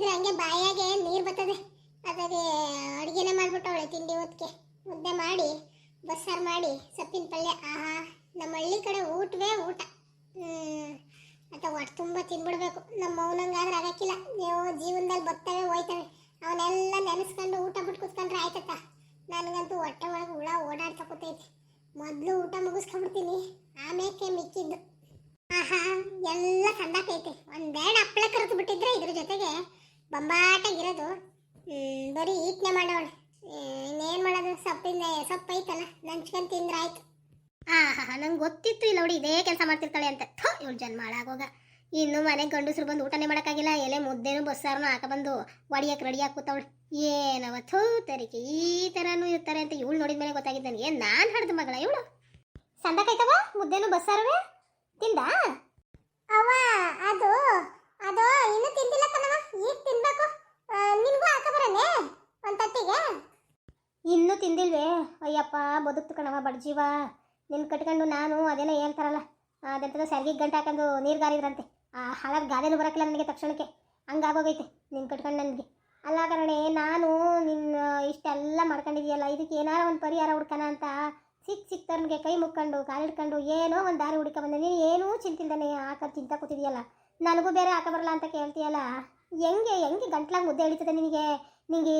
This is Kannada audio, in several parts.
ನೋಡಿದ್ರೆ ಹಂಗೆ ಬಾಯಾಗೆ ನೀರು ಬರ್ತದೆ. ಅದಾಗೆ ಅಡುಗೆನೇ ಮಾಡಿಬಿಟ್ಟವಳೆ ತಿಂಡಿ ಹೊತ್ತಿಗೆ. ಮುದ್ದೆ ಮಾಡಿ, ಬಸ್ಸಾರು ಮಾಡಿ, ಸೊಪ್ಪಿನ ಪಲ್ಯ. ಆಹಾ, ನಮ್ಮ ಹಳ್ಳಿ ಕಡೆ ಊಟವೇ ಊಟ. ಅಂತ ಒಟ್ಟು ತುಂಬ ತಿನ್ಬಿಡ್ಬೇಕು. ನಮ್ಮ ಅವನಂಗಾದ್ರೆ ಆಗಕ್ಕಿಲ್ಲ. ನೀವು ಜೀವನದಲ್ಲಿ ಬರ್ತವೆ ಹೋಯ್ತವೆ. ಅವನ್ನೆಲ್ಲ ನೆನೆಸ್ಕೊಂಡು ಊಟ ಬಿಟ್ಟು ಕೂತ್ಕೊಂಡ್ರೆ ಆಯ್ತಕ್ಕ ನನಗಂತೂ ಹೊಟ್ಟೆ ಒಳಗೆ ಹುಳ ಓಡಾಡ್ತಾ ಕೂತೈತಿ. ಮೊದಲು ಊಟ ಮುಗಿಸ್ಕೊಂಡ್ಬಿಡ್ತೀನಿ. ಆಮೇಲೆ ಮಿಕ್ಕಿದ್ದು. ಆಹಾ, ಎಲ್ಲ ಸಂದಾಕೈತೆ ಒಂದೆರಡು ಹಪ್ಪಳ ಕರೆದು ಬಿಟ್ಟಿದ್ರೆ ಇದ್ರ ಜೊತೆಗೆ ಬಂಬಾಟಾಗಿರೋದು. ಬರೀ ಈಟ್ನೆ ಮಾಡೋಣ. ಇನ್ನೇನು ಮಾಡೋದು? ಸೊಪ್ಪಿಂದ ಸೊಪ್ಪು ಐತಲ್ಲ ನಂಚ್ಕೊಂಡು ತಿಂದ್ರೆ ಆಯ್ತು. ಆಹಾ ನಂಗೆ ಗೊತ್ತಿತ್ತು ಇಲ್ಲ ನೋಡಿ ಇದೇ ಕೆಲಸ ಮಾಡ್ತಿರ್ತಾಳೆ ಅಂತ. ಥೋ, ಇವಳು ಜನ್ಮ ಹಾಳಾಗೋಗ. ಇನ್ನು ಮನೆ ಗಂಡಸ್ರು ಬಂದು ಊಟನೇ ಮಾಡೋಕ್ಕಾಗಿಲ್ಲ. ಎಲೆ ಮುದ್ದೆನೂ ಬಸ್ಸಾರನು ಹಾಕಬಂದು ಒಡಿಯಕ್ಕೆ ರೆಡಿ ಕೂತವಳು. ಏನವ ಥೂ ತರಿಕೆ, ಈ ಥರನೂ ಇರ್ತಾರೆ ಅಂತ ಇವಳು ನೋಡಿದ ಮೇಲೆ ಗೊತ್ತಾಗಿದ್ದು ನನಗೆ. ನಾನು ಹಡ್ದು ಮಗಳ ಇವಳು? ಸಂದಕಾಯ್ತವ? ಮುದ್ದೆನೂ ಬಸ್ಸಾರವೇ? ತಿಂದ? ಅವ ಅದು ಅದು, ಇನ್ನು ತಿಂದಿಲ್ಲ ಕಣವ ಈಗ ತಿನ್ಬೇಕು? ನಿನ್ಗೂ ಹಾಕ ಬರನೆ ಒಂದು ತಟ್ಟಿಗೆ? ಇನ್ನೂ ತಿಂದಿಲ್ವೇ? ಅಯ್ಯಪ್ಪ, ಬದುಕ್ತು ಕಣವ ಬಡ್ಜೀವ. ನಿನ್ನ ಕಟ್ಕೊಂಡು ನಾನು ಅದೇನೋ ಹೇಳ್ತಾರಲ್ಲ ಅದಂತದ ಸರಿಗೆ ಗಂಟೆ ಹಾಕೊಂಡು ನೀರು ಗಾರಿದ್ರಂತೆ ಆ ಹಾಳಾಗಿ ಗಾದೆನೂ ಬರೋಕ್ಕಿಲ್ಲ ನನಗೆ ತಕ್ಷಣಕ್ಕೆ. ಹಂಗಾಗೋಗೈತೆ ನಿನ್ ಕಟ್ಕೊಂಡು ನನಗೆ. ಅಲ್ಲ ಕರಣೆ ನಾನು ನಿನ್ನ ಇಷ್ಟೆಲ್ಲ ಮಾಡ್ಕೊಂಡಿದ್ಯಲ್ಲ ಇದಕ್ಕೆ ಏನಾರ ಒಂದು ಪರಿಹಾರ ಹುಡ್ಕೋಣ ಅಂತ ಸಿಕ್ ಸಿಕ್ತವ್ರಿಗೆ ಕೈ ಮುಕ್ಕೊಂಡು, ಕಾಲಿಡ್ಕೊಂಡು ಏನೋ ಒಂದು ದಾರಿ ಹುಡುಕ ಬಂದೆ. ನೀನು ಏನೂ ಚಿಂತಿಲ್ದಾನೆ ಆಕ ಚಿಂತ ಕೂತಿದ್ಯಲ್ಲ. ನನಗೂ ಬೇರೆ ಹಾಕ ಬರಲ್ಲ ಅಂತ ಕೇಳ್ತೀಯಲ್ಲ? ಹೆಂಗೆ ಹೆಂಗೆ ಗಂಟ್ಲಾಗ ಮುದ್ದೆ ಹಿಡಿತದೆ ನಿನಗೆ? ನಿಂಗೆ?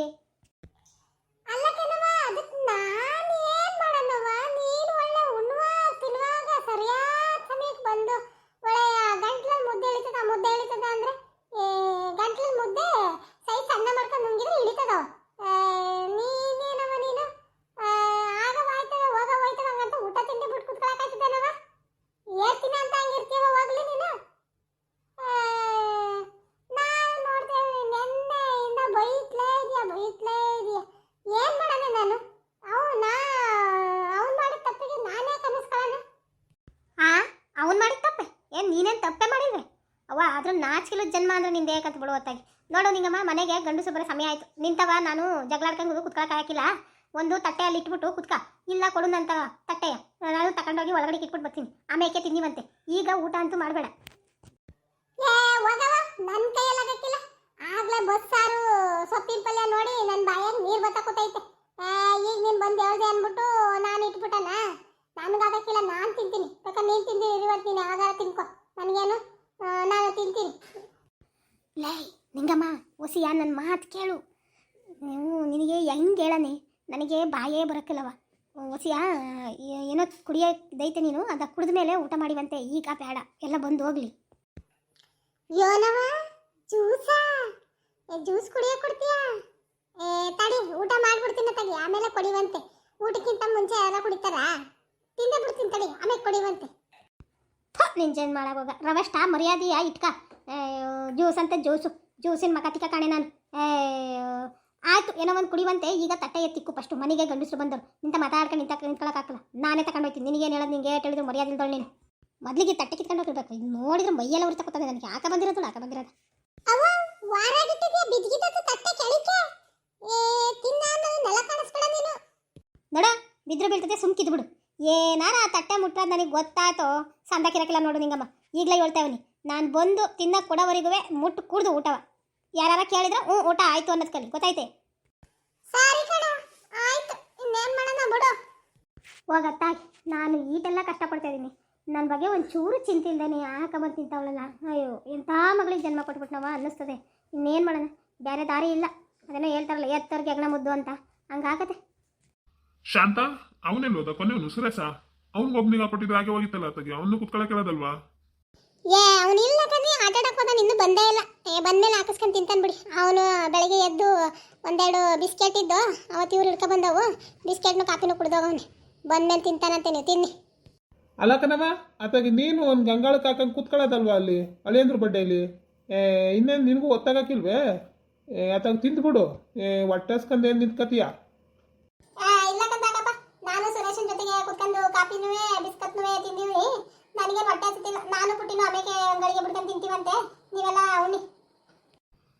ಅಲ್ಲ ಕಣವ ಅದಕ್ಕೆ ನಾನು ಏನು ಮಾಡೋಣವ ನೀನು ಒಳ್ಳೆ ಉಣ್ಣುವ ತಿನ್ನುವಾಗ ಸರಿಯಾದ ಸಮಯಕ್ಕೆ ಬಂದು ಒಳ್ಳೆ ಗಂಟ್ಲಲ್ಲಿ ಮುದ್ದೆ ಇಳಿತದ ಮುದ್ದೆ ಇಳಿತದ ಅಂದ್ರೆ ಗಂಟ್ಲಲ್ಲಿ ಮುದ್ದೆ ಸೈ ಸಣ್ಣ ಮಾಡ್ಕೊಂಡು ನುಂಗಿದ್ರೆ ಇಳಿತದ ನೀನೇನವ ನೀನು ಆ, ಆಗ ಹೋಯ್ತವೆ ಹೋಗ ಹೋಯ್ತವೆ ಹಂಗಂತ ಊಟ ತಿಂಡಿ ಬಿಟ್ಟು ಕುತ್ಕೊಳಕಾಯ್ತದೇನವ ಏರ್ತೀನಿ ಅಂತ ಹಂಗಿರ್ತೀವ ಹೋಗ್ಲಿ ನೀನು ಆ, ನಾನು ನೋಡ್ತೇವೆ ನೆನ್ನೆಯಿಂದ ಬೈತ್ಲೇ ಇದೆಯಾ ಬೈತ್ಲೇ ಇದೆಯಾ ಏನ್ ಮಾಡೋಣ ನಾನು ಅವನ ಅವನ್ ಮಾಡಿದ ತಪ್ಪಿಗೆ ನಾನೇ ಕನಸ್ಕೊಳ್ಳೋಣ ಆ ಅವನ್ ಮಾಡಿದ ತಪ್ಪೆ. ಏನ್ ನೀನೇನ್ ತಪ್ಪೆ ಮಾಡಿಲ್ವೇ ಅವ್ವ, ಆದ್ರೂ ನಾಚಿಕೆಲದ ಜನ್ಮ ಅಂದ್ರೆ ನಿಂದೆ ಕತ್ ಬಿಡು ಹೊತ್ತಾಗಿ ನೋಡು ನಿಂಗಮ್ಮ, ಮನೆಗೆ ಗಂಡು ಸುಬ್ಬರ ಸಮಯ ಆಯ್ತು. ನಿಂತವ ನಾನು ಜಗಳಾಡ್ಕೊಂಡು ಕುತ್ಕೊಳಕ್ ಹಾಕಿಲ್ಲ ಒಂದು ತಟ್ಟೆಯಲ್ಲಿ ಇಟ್ಬಿಟ್ಟು ಕುತ್ಕ. ಇಲ್ಲ, ಕೊಡು ನಂತ ತಟ್ಟೆಯ ನಾನು ತಗೊಂಡೋಗಿ ಒಳಗಡೆ ಇಟ್ಬಿಟ್ಟು ಬರ್ತೀನಿ. ಆಮೇಕೆ ತಿನ್ನಿವಂತೆ. ಈಗ ಊಟ ಅಂತೂ ಮಾಡಬೇಡ. ನನ್ನ ಕೈಯಲ್ಲಿ ಆಗ್ಲೇ ಬಸ್ಸಾರು ಸೊಪ್ಪಿನ ಪಲ್ಯ ನೋಡಿ ನನ್ನ ಬಾಯಾಗ ನೀರು ಬತ್ತ ಕೂತೈತೆ. ಈಗ ನೀನು ಬಂದು ಹೇಳ್ದೆ ಅಂದ್ಬಿಟ್ಟು ನಾನು ಇಟ್ಬಿಟ್ಟನ? ನನಗಾಗಕ್ಕಿಲ್ಲ ನಾನು ತಿಂತೀನಿ. ಬೇಕಾದ್ರೆ ನೀನು ತಿಂತೀನಿ ಇವತ್ತು ನೀನು ಯಾವಾಗಾರ ತಿನ್ಕೋ. ನನಗೇನು? ನಾನು ತಿಂತೀನಿ. ಲೈ ನಿಂಗಮ್ಮ ಒಸಿಯ ನನ್ನ ಮಾತು ಕೇಳು. ನೀವು ನಿನಗೆ ಹೆಂಗೆ ಹೇಳನೆ? ನನಗೆ ಬಾಯೇ ಬರೋಕ್ಕಿಲ್ಲವ. ಒಸಿಯ ಏನೋ ಕುಡಿಯೋದೈತೆ ನೀನು ಅದ ಕುಡಿದ ಮೇಲೆ ಊಟ ಮಾಡಿವಂತೆ ಈಗ ಬೇಡ. ಎಲ್ಲ ಬಂದು ಹೋಗ್ಲಿ. ಯೋನವ ಜ್ಯೂಸಾ? ಜ್ಯೂಸ್ ಕುಡಿಯೋ ಕೊಡ್ತೀಯಾ? ಏ ತಡಿ ಊಟ ಮಾಡಿಬಿಡ್ತೀನಿ ತಗಿ ಆಮೇಲೆ ಕೊಡಿವಂತೆ. ಊಟಕ್ಕಿಂತ ಮುಂಚೆ ಯಾರ ಕುಡಿತಾರಾ? ತಿಂದೇ ಬಿಡ್ತೀನಿ ತಡಿ ಆಮೇಲೆ ಕೊಡಿವಂತೆ ನಿನ್ ಜೇನ್ ಮಾಡಾಗೋಗ ರವೆಷ್ಟ ಮರ್ಯಾದೆಯ ಇಟ್ಕ. ಜ್ಯೂಸ್ ಅಂತ ಜ್ಯೂಸು. ಜ್ಯೂಸಿನ ಮಕ ತಿಕ್ಕ ಕಾಣೆ ನಾನು. ಆಯ್ತು ಏನೋ ಒಂದು ಕುಡಿವಂತೆ. ಈಗ ತಟ್ಟೆ ಎತ್ತಿಕ್ಕು ಫಸ್ಟು ಮನೆಗೆ ಗಂಡಸರು ಬಂದರು ನಿಂತ ಮಾತಾಡ್ಕೊಂಡು ನಿಂತ ನಿಂತ್ಕೊಳಕ್ಕಾಗಲ್ಲ ನಾನೇ ತಗೊಂಡು ಹೋಗ್ತೀನಿ. ನಿನಗೇನು ಹೇಳೋದು ನಿಂಗೆ ಹೇಳಿದ್ರು ಮರ್ಯಾದೆ ಇಲ್ದೋಳು ನೀನು. ಮೊದಲಿಗೆ ತಟ್ಟೆ ಕಿತ್ಕೊಂಡು ಹೋಗಿರ್ಬೇಕು ಇದು ನೋಡಿದ್ರೆ ಮೈಯೆಲ್ಲ ಉರ್ತಾ ಕೂತದೆ ನನಗೆ. ಯಾಕೆ ಬಂದಿರೋದು ಯಾಕೆ ಬಂದಿರೋದು? ಅವ ಬಿದ್ಗಿದ್ದು ತಟ್ಟೆ ತಿನ್ನ ಅನ್ನೋದು ನೆಲ ಕಾಣಿಸ್ಬೇಡ ನೀನು. ನೋಡ ಬಿದ್ರು ಬೀಳ್ತದೆ ಸುಮ್ಕಿದ್ ಬಿಡು. ಏನಾರ ಆ ತಟ್ಟೆ ಮುಟ್ಟೋದು ನನಗೆ ಗೊತ್ತಾಯ್ತೋ? ಸಂದಕ್ಕಿರಕ್ಕಿಲ್ಲ ನೋಡು ನಿಂಗಮ್ಮ. ಈಗಲೇ ಹೇಳ್ತೇವನಿ ನಾನು ಬಂದು ತಿನ್ನಕ್ಕೆ ಕೊಡೋವರೆಗೂ ಮುಟ್ಟು ಕುಡ್ದು ಊಟವ. ಯಾರು ಕೇಳಿದ್ರೆ ಹ್ಞೂ ಊಟ ಆಯ್ತು ಅನ್ನೋದು ಕಲಿ ಗೊತ್ತಾಯ್ತೆ? ಸರಿ ಕಣ ಆಯ್ತು ಇನ್ನೇನು ಮಾಡೋಣ ಬಿಡು. ಹೋಗತ್ತಾಗಿ ನಾನು ಈಟೆಲ್ಲ ಕಷ್ಟಪಡ್ತಾ ಇದ್ದೀನಿ. ನನ್ನ ಬಗ್ಗೆ ಒಂದು ಚೂರು ಚಿಂತೆ ಇಲ್ದೇನೆ ಯಾಕೆ ಬಂದು ತಿಂತಾವಳಲ್ಲ? ಅಯ್ಯೋ ಎಂಥ ಮಗಳಿಗೆ ಜನ್ಮ ಕೊಟ್ಬಿಟ್ನವ ಅನ್ನಿಸ್ತದೆ. ಇನ್ನೇನು ಮಾಡೋಣ? ಬೇರೆ ದಾರಿ ಇಲ್ಲ. ಅದೇನೋ ಹೇಳ್ತಾರಲ್ಲ ಎತ್ತವ್ರಿಗೆ ಹೆಗ್ಣ ಮುದ್ದು ಅಂತ. ಹಂಗಾಗತ್ತೆ. ಶಾಂತ ಅವನೆಲ್ಲ ಹೋದ? ಕೊನೆಯವನು ಸುರೇಶ. ಅವನಿಗೊಬ್ನಿಗೆ ಕೊಟ್ಟಿದ್ರೆ ಹಾಗೆ ಹೋಗಿತ್ತಲ್ಲ ಅತ್ತಗೆ? ಅವನು ಕುತ್ಕೊಳಕ್ ಹೇಳೋದಲ್ವಾ? ಏ ಅವನು ಇಲ್ಲ ಕಣಿ. ಆಟ ಆಡಕ್ ಹೋದ ಬಂದೇ ಇಲ್ಲ. ಏ ಬಂದ್ಮೇಲೆ ಹಾಕಿಸ್ಕೊಂಡು ತಿಂತಾನೆ ಬಿಡಿ. ಅವನು ಬೆಳಗ್ಗೆ ಎದ್ದು ಒಂದೆರಡು ಬಿಸ್ಕೆಟ್ ಇದ್ದು ಅವತ್ತು ಇವ್ರು ಹಿಡ್ಕೊ ಬಂದವು. ಬಿಸ್ಕೆಟ್ನು ಕಾಫಿನೂ ಕುಡ್ದೋಗವನೆ ಬಂದ್ಮೇಲೆ ತಿಂತಾನಂತೆ ನೀವು. ತಿನ್ನಿ. ಅಲ್ಲ ಕಣವ ಆತಾಗಿ ನೀನು ಒಂದು ಗಂಗಾಳಕ್ಕೆ ಹಾಕಂಗೆ ಕೂತ್ಕೊಳ್ಳೋದಲ್ವಾ ಅಲ್ಲಿ? ಅಳಿಯಂದ್ರ ಬಡ್ಡೆಯಲ್ಲಿ ಇನ್ನೇನು ನಿನಗೂ ಒತ್ತಾಗಕ್ಕಿಲ್ವೇ ಆತಾಗ ತಿಂದ್ಬಿಡು. ಏ ಹಸ್ಕಂದು ಏನು ನಿಂತ್ಕತೀಯ ಆ, ಇಲ್ಲ ಕಂದಾಕಪ್ಪ ನಾನು ಸುರೇಶನ್ ಜೊತೆಗೆ ಕುತ್ಕೊಂಡು ಕಾಫಿನೂ ಬಿಸ್ಕತ್ನೂ ತಿಂದೀವಿ. ನನಗೆ ಹೊಟ್ಟೆ ಹತ್ತಿಲ್ಲ ನಾನು ಪುಟ್ಟಿನೂ ಆಮೇಲೆ ಗಳಿಗೆ ಬಿಡ್ಕೊಂಡು ತಿಂತೀವಂತೆ. ನೀವೆಲ್ಲ ಉಣ್ಣಿ.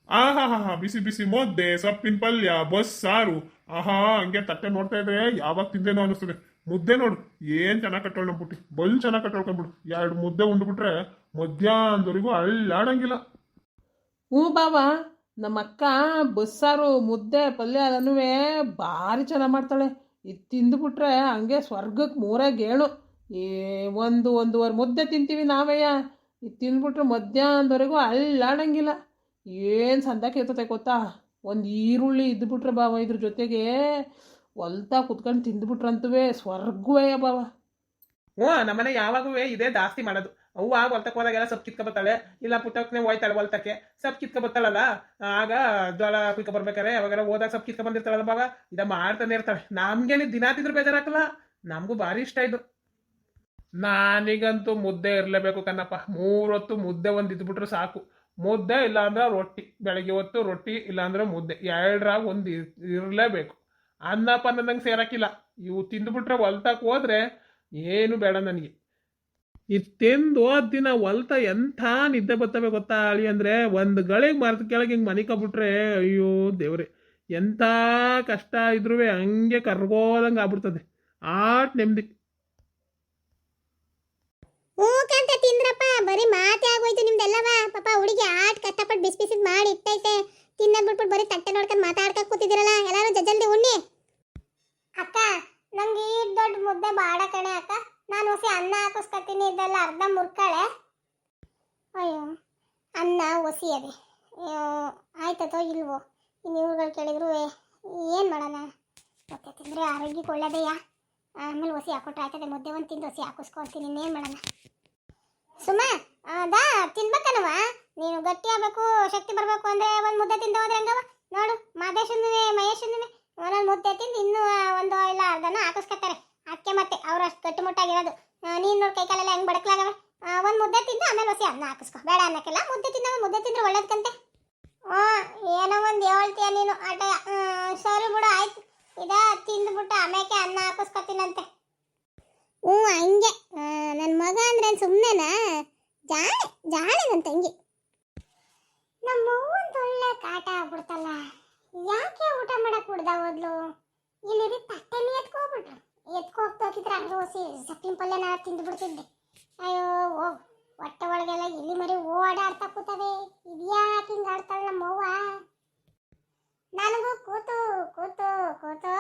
ಆಹಾ ಹಾ ಹಾ ಬಿಸಿ ಬಿಸಿ ಮುದ್ದೆ ಸೊಪ್ಪಿನ ಪಲ್ಯ ಬಸ್ ಸಾರು. ಆಹಾ ಹಂಗೆ ತಟ್ಟೆ ನೋಡ್ತಾ ಇದ್ರೆ ಯಾವಾಗ ತಿಂದೇನೋ ಅನಿಸ್ತದೆ ಮುದ್ದೆ ನೋಡು ಏನ್ ಚೆನ್ನಾಗಿ ಕಟ್ಟೋಳ್ ನಮ್ಮ ಪುಟ್ಟಿ. ಬಲ್ ಚೆನ್ನಾಗಿ ಕಟ್ಟೋಳ್ಕೊಂಡ್ಬಿಡು ಎರಡು ಮುದ್ದೆ ಉಂಡ್ಬಿಟ್ರೆ ಮಧ್ಯಾಹ್ನದವರೆಗೂ ಅಳ್ಳಾಡಂಗಿಲ್ಲ ಹ್ಞೂ ಬಾಬಾ ನಮ್ಮ ಅಕ್ಕ ಬಸ್ಸಾರು ಮುದ್ದೆ ಪಲ್ಯ ಅದನ್ನೂ ಭಾರಿ ಚೆನ್ನಾಗಿ ಮಾಡ್ತಾಳೆ. ಇದು ತಿಂದುಬಿಟ್ರೆ ಹಂಗೆ ಸ್ವರ್ಗಕ್ಕೆ ಮೂರೇ ಗೇಣು ಈ ಒಂದು ಒಂದೂವರೆ ಮುದ್ದೆ ತಿಂತೀವಿ ನಾವಯ್ಯ. ಇದು ತಿಂದ್ಬಿಟ್ರೆ ಮಧ್ಯಾಹ್ನದವರೆಗೂ ಅಲ್ಲಾಡಂಗಿಲ್ಲ. ಏನು ಸಂದಕ್ಕೆ ಇರ್ತತೆ ಗೊತ್ತಾ? ಒಂದು ಈರುಳ್ಳಿ ಇದ್ಬಿಟ್ರೆ ಬಾವ ಇದ್ರ ಜೊತೆಗೆ ಹೊಲ್ತಾ ಕುತ್ಕೊಂಡು ತಿಂದ್ಬಿಟ್ರಂತೂ ಸ್ವರ್ಗವೇ ಬಾವ. ಹ್ಞೂ ನಮ್ಮನೆ ಯಾವಾಗೂ ಇದೇ ಜಾಸ್ತಿ ಮಾಡೋದು. ಅವ್ವ ಹೊಲ್ತಕ್ಕೆ ಹೋದಾಗೆಲ್ಲ ಸೊಪ್ಪು ಕಿತ್ಕೊ ಬರ್ತಾಳೆ ಇಲ್ಲ ಪುಟ್ಟಕ್ಕೆ ಹೋಯ್ತಾಳೆ ಹೊಲ್ತಕ್ಕೆ. ಸೊಪ್ಪು ಕಿತ್ಕೊ ಬರ್ತಾಳಲ್ಲ ಆಗ ಜ್ವಾಳ ಕುಯ್ಕೊ ಬರ್ಬೇಕಾರೆ, ಅವಾಗೆಲ್ಲ ಹೋದಾಗ ಸೊಪ್ಪು ಕಿತ್ಕೊ ಬಂದಿರ್ತಾಳಲ್ಲ ಬಾಗ ಇದ ಮಾಡ್ತಾನೆ ಇರ್ತಾಳೆ. ನಮ್ಗೇನು ದಿನ ತಿಂದ್ರು ಬೇಜಾರಾಗಲ್ಲ ನಮಗೂ ಭಾರಿ ಇಷ್ಟ ಇದು. ನಾನಿಗಂತೂ ಮುದ್ದೆ ಇರಲೇಬೇಕು ಕಣ್ಣಪ್ಪ. ಮೂರೊತ್ತು ಮುದ್ದೆ ಒಂದು ಇದ್ಬಿಟ್ರೆ ಸಾಕು. ಮುದ್ದೆ ಇಲ್ಲಾಂದ್ರೆ ರೊಟ್ಟಿ. ಬೆಳಗ್ಗೆ ಹೊತ್ತು ರೊಟ್ಟಿ, ಇಲ್ಲಾಂದ್ರೆ ಮುದ್ದೆ. ಎರಡರಾಗ ಒಂದು ಇರಲೇಬೇಕು. ಅನ್ನಪ್ಪ ನಂಗೆ ಸೇರಕ್ಕಿಲ್ಲ ಇವು ತಿಂದ್ಬಿಟ್ರೆ ಹೊಲ್ತಕ್ಕೆ ಹೋದ್ರೆ ಏನು ಬೇಡ ನನಗೆ. ಹೋದ ದಿನ ಹೊಲ್ತ ಎಂಥ ನಿದ್ದೆ ಬರ್ತವೆ ಗೊತ್ತಾ ಅಳಿ ಅಂದರೆ? ಒಂದು ಗಳಿಗೆ ಮರದ ಕೆಳಗೆ ಹಿಂಗೆ ಮನಿಕೊಬಿಟ್ರೆ ಅಯ್ಯೋ ದೇವ್ರೆ, ಎಂಥ ಕಷ್ಟ ಇದ್ರೂ ಹಂಗೆ ಕರ್ಗೋದಂಗೆ ಆಗ್ಬಿಡ್ತದೆ. ಆಟ್ ನೆಮ್ಮದಿ ಹ್ಞೂ ಕಂತ ತಿಂದ್ರಪ್ಪ, ಬರೀ ಮಾತೇ ಆಗೋಯ್ತು ನಿಮ್ದೆಲ್ಲವ? ಪಾಪ ಹುಡುಗಿ ಆಟ್ ಕಷ್ಟಪಟ್ಟು ಬಿಸಿ ಬಿಸಿ ಮಾಡಿ ಇಟ್ಟೈತೆ. ತಿನ್ನದ್ ಬರೀ ತಟ್ಟೆ ನೋಡ್ಕೊಂಡು ಮಾತಾಡ್ಕೊಂಡ್ ಕೂತಿದ್ದೀರಲ್ಲ ಎಲ್ಲಾರು ಜಲ್ದಿ ಉಣ್ಣಿ. ಅಕ್ಕ, ನಂಗೆ ಈ ದೊಡ್ಡ ಮುದ್ದೆ ಬಾಡ ಕಣೆ ಅಕ್ಕ. ನಾನು ಹೊಸಿ ಅನ್ನ ಹಾಕಿಸ್ಕೊತೀನಿ, ಇದೆಲ್ಲ ಅರ್ಧ ಮುರ್ಕಳೆ. ಅಯ್ಯೋ, ಅನ್ನ ಹೊಸಿ ಅದೇ. ಆಯ್ತತೋ ಇಲ್ವೋ? ಇನ್ನು ಇವ್ರುಗಳು ಕೇಳಿದ್ರು ಏನು ಮಾಡೋಣ? ಮತ್ತೆ ತಿಂದರೆ ಆರೋಗ್ಯಕ್ಕೆ ಒಳ್ಳೇದೆಯಾ ಆಮೇಲೆ ಹೊಸಿ ಹಾಕೊಟ್ರೆ ಆಯ್ತದೆ, ಮುದ್ದೆ ಒಂದು ತಿಂದು ಹೊಸಿ ಹಾಕಿಸ್ಕೊಳ್ತೀನಿ ಇನ್ನೇನು ಮಾಡೋಣ? ಸುಮ್ಮ ಅದಾ ತಿನ್ಬೇಕನವ ನೀನು ಗಟ್ಟಿ ಆಗಬೇಕು, ಶಕ್ತಿ ಬರಬೇಕು ಅಂದರೆ ಒಂದು ಮುದ್ದೆ ತಿಂದು ಹೋದ್ರೆ ಹಂಗವ ನೋಡು ಮಾದೇಶನ್ನೇ ಮಹೇಶನ್ನೇ ಒಂದೊಂದು ಮುದ್ದೆ ತಿಂದು ಇನ್ನೂ ಒಂದು ಇಲ್ಲ ಅರ್ಧನ ಹಾಕಿಸ್ಕೊತಾರೆ ಅದಕ್ಕೆ ಮತ್ತೆ ಅವ್ರು ಅಷ್ಟು ಗಟ್ಟಿಮುಟ್ಟಾಗಿರೋದು ನೀನು ನೋಡಿ ಕೈಕಾಲೆಲ್ಲ ಹೆಂಗೆ ಬಡಕ್ಲಾಗವೆ? ಒಂದು ಮುದ್ದೆ ತಿಂದು ಆಮೇಲೆ ಹೊಸಿ ಅನ್ನ ಹಾಕಿಸ್ಕೊ. ಬೇಡ ಅನ್ನಕ್ಕೆಲ್ಲ. ಮುದ್ದೆ ತಿನ್ನವ ಮುದ್ದೆ ತಿಂದ್ರೆ ಒಳ್ಳೇದಕ್ಕಂತೆ ಓ, ಏನೋ ಒಂದು ಹೇಳ್ತೀಯ ನೀನು ಆಟ ಸರಿ ಬಿಡು, ಆಯ್ತು. ಇದ ತಿಂದ್ಬಿಟ್ಟು ಆಮೇಲೆ ಅನ್ನ ಹಾಕಿಸ್ಕೊತೀನಂತೆ. ಹ್ಞೂ, ಹಂಗೆ. ನನ್ನ ಮಗ ಅಂದ್ರೆ ಸುಮ್ಮನೆನಾ ಜಾಣೆ ಜಾಣೆ ನನ್ನ ತಂಗಿ ನಮ್ಮ ಒಂದು ಒಳ್ಳೆ ಕಾಟ ಆಗ್ಬಿಡ್ತಲ್ಲ. ಯಾಕೆ ಊಟ ಮಾಡಕ್ಕೆ ಕುಡ್ದ ಹೋದ್ಲು? ಇಲ್ಲಿ ತಟ್ಟೆನೇ ಎತ್ಕೋಗ್ಬಿಟ್ರು ಎತ್ಕೋಗ್ತೋಗಿದ್ರೆ ಹಂಗೆ ಓಸಿ ಸಪ್ಪಿನ ತಿಂದು ಬಿಡ್ತಿದ್ದೆ. ಅಯ್ಯೋ, ಓ, ಹೊಟ್ಟೆ ಒಳಗೆಲ್ಲ ಇಲ್ಲಿ ಮರಿ ಓಡಾಡ್ತಾ ಕೂತವೆ. ಇದ್ಯಾಕೆ ಹಿಂಗೆ ಆಡ್ತಾಳೆ ನಮ್ಮವ್ವ ನನಗೂ ಕೂತು ಕೂತು ಕೂತು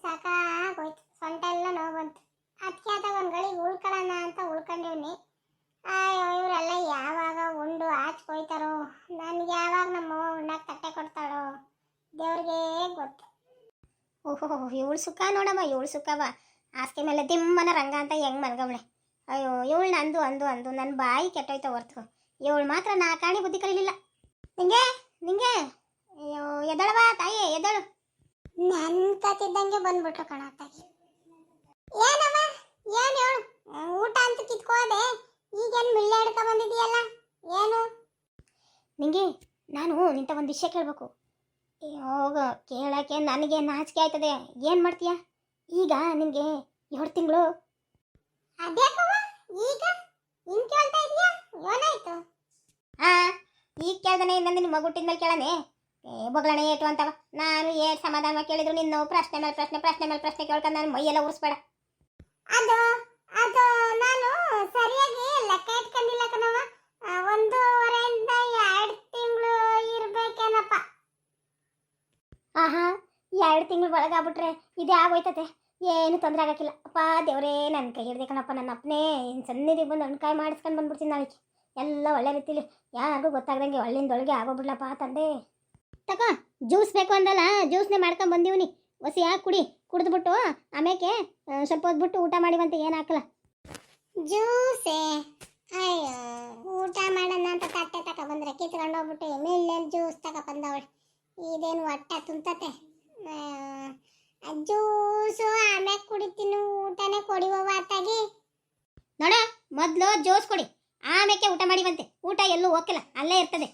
ಸಾಕಾಗೋಯ್ತು. ಸೊಂಟ ಎಲ್ಲ ನೋವು ಬಂತು ಅದಕ್ಕೆ ಆದಾಗ ಒಂದು ಗಳಿಗೆ ಉಳ್ಕೊಳ್ಳೋಣ ಅಂತ ಉಳ್ಕೊಂಡಿವ್ನಿ. ಅಯ್ಯೋ, ಇವರೆಲ್ಲ ಯಾವಾಗ ಉಂಡು ಆಚ್ಕೊಯ್ತಾರೋ ನನಗೆ ಯಾವಾಗ ನಮ್ಮ ಉಣ್ಣಕ್ಕೆ ತಟ್ಟೆ ಕೊಡ್ತಾಳೋ? ದೇವ್ರಿಗೆ ಗೊತ್ತು. ಓಹೋ ಇವಳು ಸುಖ ನೋಡಮ್ಮ ಇವಳು ಸುಖವ. ಹಾಸಿಗೆ ಮೇಲೆ ದಿಮ್ಮನ ರಂಗ ಅಂತ ಹೆಂಗ್ ಮಲ್ಗವಳೆ. ಅಯ್ಯೋ ಇವಳು ನಂದು ಅಂದು ಅಂದು. ನನ್ನ ಬಾಯಿ ಕೆಟ್ಟೋಯ್ತ ಹೊರ್ತು. ಇವಳು ಮಾತ್ರ ನಾ ಕಾಣಿ ಬುದ್ಧಿ ಕಲೀಲಿಲ್ಲ. ನಿಂಗೆ ನಿಂಗೆ. ಅಯ್ಯೋ ಎದಳವಾ ತಾಯಿ ಎದಳು ನನ್ನ ಕತ್ತಿದ್ದಂಗೆ ಬಂದ್ಬಿಟ್ರು ಕಣತ್ತಾಗಿ ಏನಮ್ಮ ಏನು ಹೇಳು ಊಟ ಅಂತ ಕಿತ್ಕೋದೆ. ಈಗೇನು ಮಿಳ್ಳೆ ಹಿಡ್ಕೊ ಬಂದಿದೀಯಲ್ಲ ಏನು? ನಿಂಗೆ ನಾನು ನಿಂತ ಒಂದು ವಿಷಯ ಕೇಳಬೇಕು. ಹೋಗ ಕೇಳಕ್ಕೆ ನನಗೆ ನಾಚಿಕೆ ಆಯ್ತದೆ? ಏನು ಮಾಡ್ತೀಯ? ಈಗ ನಿನಗೆ ಎರಡು ತಿಂಗಳು. ಈಗ? ನಿಂಗೆ ಕೇಳ್ತಾ ಇದೆಯಾ? ಏನಾಯ್ತು? ಆ ಈಗ ಕೇಳ್ದನೇ ಇನ್ನೊಂದು ನಿಮ್ಮ ಹುಟ್ಟಿದ ಮೇಲೆ ಕೇಳನೆ? ಏ ಬೊಗಳಣ ಏಟು ಅಂತವ. ನಾನು ಏಟ್ ಸಮಾಧಾನ ಕೇಳಿದ್ರು ನಿನ್ನ ಪ್ರಶ್ನೆ ಮೇಲೆ ಪ್ರಶ್ನೆ ಪ್ರಶ್ನೆ ಮೇಲೆ ಪ್ರಶ್ನೆ ಕೇಳ್ಕೊಂಡು ನಾನು ಮೈಯೆಲ್ಲ ಉರಿಸ್ಬೇಡ. ಅದು ನಾನು ಸರಿಯಾಗಿ ಲೆಕ್ಕ ಇಟ್ಕೊಂಡಿಲ್ಲ ಕಣವ ಒಂದೂವರೆಯಿಂದ ಎರಡು ತಿಂಗಳು ಇರ್ಬೇಕೇನಪ್ಪ ಆಹಾ ಎರಡು ತಿಂಗಳು ಒಳಗಾಗ್ಬಿಟ್ರೆ ಇದೇ ಆಗೋಯ್ತತೆ ಏನು ತೊಂದರೆ ಆಗೋಕ್ಕಿಲ್ಲ. ಅಪ್ಪ, ದೇವರೇ ನನ್ನ ಕೈ ಹಿಡ್ದೆ ಕಣಪ್ಪ ನನ್ನ ಅಪ್ಪನೇ ಸನ್ನಿಧಿಗೆ ಬಂದು ಅಣ್ಕಾಯಿ ಮಾಡಿಸ್ಕೊಂಡು ಬಂದ್ಬಿಡ್ತೀನಿ ನಾಳೆಗೆ ಎಲ್ಲ ಒಳ್ಳೆ ರೀತಿಲಿ ಯಾರಿಗೂ ಗೊತ್ತಾಗ್ದಂಗೆ ಒಳ್ಳಿಂದೊಳಗೆ ಆಗೋಗ್ಬಿಡ್ಲಪ್ಪ ತಂದೆ. ತಗೋ, ಜ್ಯೂಸ್ ಬೇಕು ಅಂದಲ್ಲ, ಜ್ಯೂಸ್ನೇ ಮಾಡ್ಕೊಂಡು ಬಂದೀವ್ನಿ. ಹೊಸಿ ಯಾಕೆ ಕುಡಿ. ಕುಡಿದ್ಬಿಟ್ಟು ಆಮೇಲೆ ಸ್ವಲ್ಪ ಹೋದ್ಬಿಟ್ಟು ಊಟ ಮಾಡಿವಂತೆ, ಏನು ಹಾಕಲ್ಲ. ಜ್ಯೂಸೇ? ಅಯ್ಯೋ, ಊಟ ಮಾಡೋಣ ಅಂತ ತಟ್ಟೆ ತಕ ಬಂದ್ರೆ ಕಿತ್ಕೊಂಡು ಹೋಗ್ಬಿಟ್ಟು ಎಮ್ಮೆಲ್ಲೆ ಜ್ಯೂಸ್ ತಕ ಬಂದವಳು. ಇದೇನು ಹೊಟ್ಟೆ ತುಂತತೆ ಜ್ಯೂಸು ಆಮ್ಯಾಗ ಕುಡಿತೀನಿ ಊಟನೇ ಕೊಡಿವವ ಅತ್ತಾಗಿ. ನೋಡ ಮೊದಲು ಜ್ಯೂಸ್ ಕೊಡಿ. ಆಮೇಕೆ ಊಟ ಮಾಡಿ ಬಂತೆ ಊಟ ಎಲ್ಲೂ ಹೋಗಿಲ್ಲ ಅಲ್ಲೇ ಇರ್ತದೆ.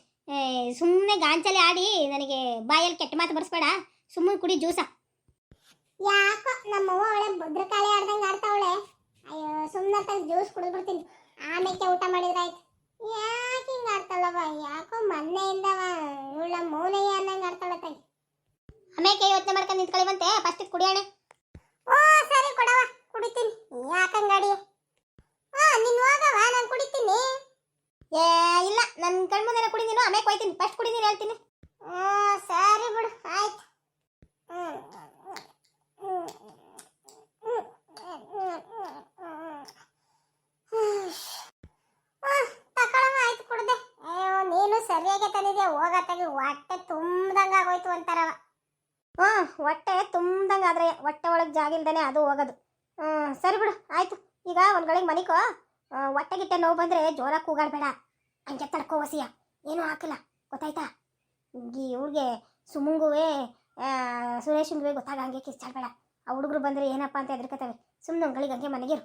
ಸುಮ್ಮನೆ ಗಾಂಚಲಿ ಆಡಿ ನನಗೆ ಬಾಯಲ್ಲಿ ಕೆಟ್ಟ ಮಾತು ಬರ್ಸ್ಬೇಡ. ಸುಮ್ಮನೆ ಕುಡಿ ಜ್ಯೂಸ. ಯಾಕೋ ನಮ್ಮವ್ವ ಅವಳೆ ಭದ್ರಕಾಳಿ ಆಡ್ದಂಗೆ ಆಡ್ತಾವಳೆ. ಅಯ್ಯೋ ಸುಮ್ಮನೆ ಜ್ಯೂಸ್ ಕುಡಿದ್ಬಿಡ್ತೀನಿ. ಆಮೇಲೆ ಊಟ ಮಾಡಿದ್ರಾಯ್ತು? ಯಾಕೆ ಹಿಂಗೆ ಆಡ್ತಾಳವ ಯಾಕೋ ಮೊನ್ನೆಯಿಂದವ ಇವಳ ಮೌನಯ್ಯ ಅನ್ನಂಗೆ ಆಡ್ತಾಳ ತಾಯಿ ಆಮೇಲೆ ನಿಂತ್ಕೊಳ್ಳಿವಂತೆ. ಫಸ್ಟ್ ಕುಡಿಯೋಣ ಓ ಸರಿ ಕೊಡವ ಕುಡಿತೀನಿ. ಯಾಕಂಗಾಡಿ ಹಾ ನೀನು ಹೋಗವ ನಾನು ಕುಡಿತೀನಿ. ಏ ಇಲ್ಲ ನನ್ನ ಕಣ್ಮುಂದೆ ಕುಡಿದೀನಿ ಆಮೇಲೆ ಕೊಯ್ತೀನಿ ಫಸ್ಟ್ ಕುಡಿದೀನಿ ಹೇಳ್ತೀನಿ. ಹ್ಮ್, ಸರಿ ಬಿಡು ಆಯ್ತು. ತಕೊಳಮ್ಮ, ಆಯ್ತು ಕುಡ್ದೆ. ಅಯ್ಯೋ ನೀನು ಸರಿಯಾಗಿ ತಂದಿದ್ಯಾ? ಹೋಗತ್ತಾಗಿ ಹೊಟ್ಟೆ ತುಂಬ್ದಂಗೆ ಆಗೋಯ್ತು ಅಂತಾರವ ಹ್ಮ್, ಹೊಟ್ಟೆ ತುಂಬ್ದಂಗೆ ಆದರೆ ಹೊಟ್ಟೆ ಒಳಗೆ ಜಾಗ ಅದು ಹೋಗೋದು. ಹ್ಞೂ ಸರಿ ಬಿಡು, ಆಯಿತು. ಈಗ ಒಂದು ಗಳಿಗೆ ಮನಿಕೋ ಹೊಟ್ಟೆ ಗಿಟ್ಟೆ ನೋವು ಬಂದರೆ ಜೋರ ಕೂಗಾಡ್ಬೇಡ. ಹಂಗೆ ತಡ್ಕೋ ವಸಿಯ ಏನೂ ಹಾಕಿಲ್ಲ. ಗೊತ್ತಾಯ್ತಾ? ಇವ್ರಿಗೆ ಸುಮಂಗುವೆ ಗೊತ್ತಾಗ ಹಂಗೆ ಕಿಚ್ಚಾಡ್ಬೇಡ ಆ ಹುಡುಗರು ಬಂದರೆ ಏನಪ್ಪ ಅಂತ ಹೆದರ್ಕತವೆ ಸುಮ್ಮನೆ ಒಂಗಳಿಗೆ ಹಂಗೆ ಮನೆಗಿರು